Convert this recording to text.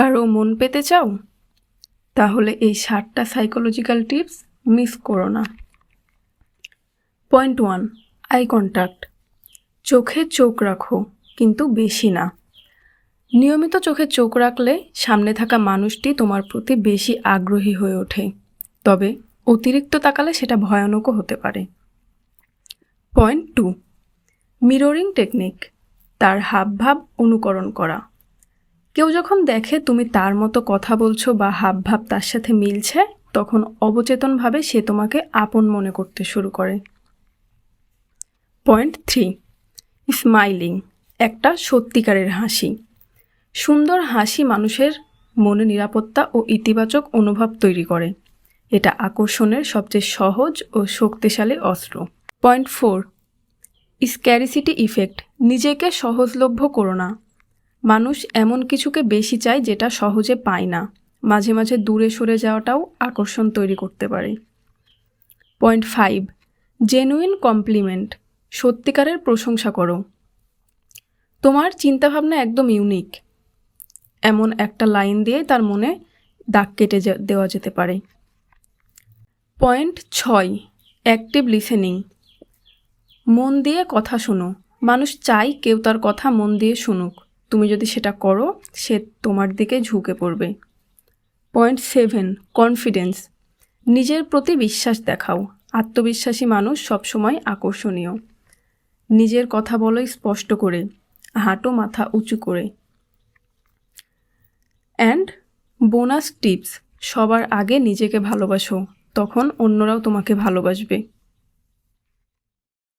কারও মন পেতে চাও? তাহলে এই সাতটা সাইকোলজিক্যাল টিপস মিস করো না। পয়েন্ট ওয়ান আই কন্ট্যাক্ট চোখে চোখ রাখো, কিন্তু বেশি না। নিয়মিত চোখে চোখ রাখলে সামনে থাকা মানুষটি তোমার প্রতি বেশি আগ্রহী হয়ে ওঠে। তবে অতিরিক্ত তাকালে সেটা ভয়ানকও হতে পারে। পয়েন্ট টু মিররিং টেকনিক তার হাবভাব অনুকরণ করা। কেউ যখন দেখে তুমি তার মতো কথা বলছো বা হাবভাব তার সাথে মিলছে, তখন অবচেতনভাবে সে তোমাকে আপন মনে করতে শুরু করে। পয়েন্ট থ্রি, স্মাইলিং, একটা সত্যিকারের হাসি। সুন্দর হাসি মানুষের মনে নিরাপত্তা ও ইতিবাচক অনুভব তৈরি করে। এটা আকর্ষণের সবচেয়ে সহজ ও শক্তিশালী অস্ত্র। পয়েন্ট ফোর, স্ক্যারিসিটি ইফেক্ট, নিজেকে সহজলভ্য করো না। মানুষ এমন কিছুকে বেশি চায় যেটা সহজে পায় না। মাঝে মাঝে দূরে সরে যাওয়াটাও আকর্ষণ তৈরি করতে পারে। পয়েন্ট ফাইভ জেনুইন কমপ্লিমেন্ট সত্যিকারের প্রশংসা করো। তোমার চিন্তাভাবনা একদম ইউনিক এমন একটা লাইন দিয়ে তার মনে দাগ কেটে দেওয়া যেতে পারে। পয়েন্ট ছয় অ্যাক্টিভ লিসেনিং মন দিয়ে কথা শোনো। মানুষ চাই কেউ তার কথা মন দিয়ে শুনুক। তুমি যদি সেটা করো, সে তোমার দিকে ঝুঁকে পড়বে। Point seven, confidence. নিজের প্রতি বিশ্বাস দেখাও। আত্মবিশ্বাসী মানুষ সবসময় আকর্ষণীয়। নিজের কথা বলো স্পষ্ট করে, হাঁটো মাথা উঁচু করে। অ্যান্ড বোনাস টিপস, সবার আগে নিজেকে ভালোবাসো, তখন অন্যরাও তোমাকে ভালোবাসবে।